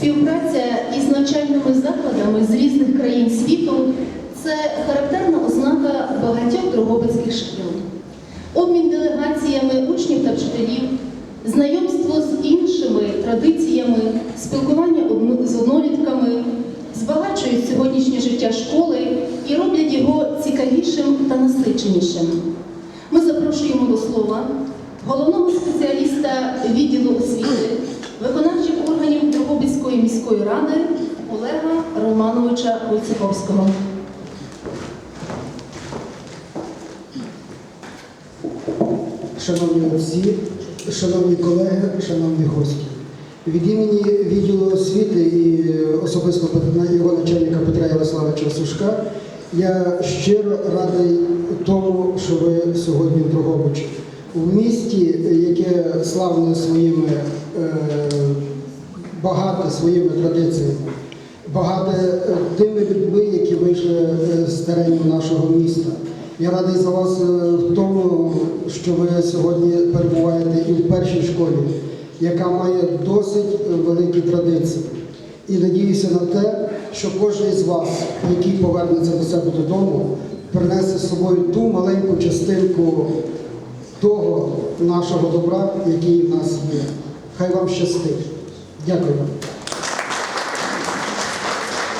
Співпраця із навчальними закладами з різних країн світу це характерна ознака багатьох дрогобицьких шкіл. Обмін делегаціями учнів та вчителів, знайомство з іншими традиціями, спілкування з однолітками збагачують сьогоднішнє життя школи і роблять його цікавішим та насиченішим. Ми запрошуємо до слова головного спеціаліста відділу освіти, міської ради Олега Романовича Войцеховського. Шановні отці, шановні колеги, шановні гості. Від імені відділу освіти і особисто його начальника Петра Ярославовича Сушка я щиро радий тому, що ви сьогодні в Дрогобичі. В місті, яке славне своїми е, багате своїми традиціями, багате е, тими людьми, які вийшли е, з теренів нашого міста. Я радий за вас е, в тому, що ви сьогодні перебуваєте і в першій школі, яка має досить великі традиції. І надіюся на те, що кожен з вас, який повернеться до себе додому, принесе з собою ту маленьку частинку того нашого добра, який в нас є. Хай вам щастить. Дякую. вам.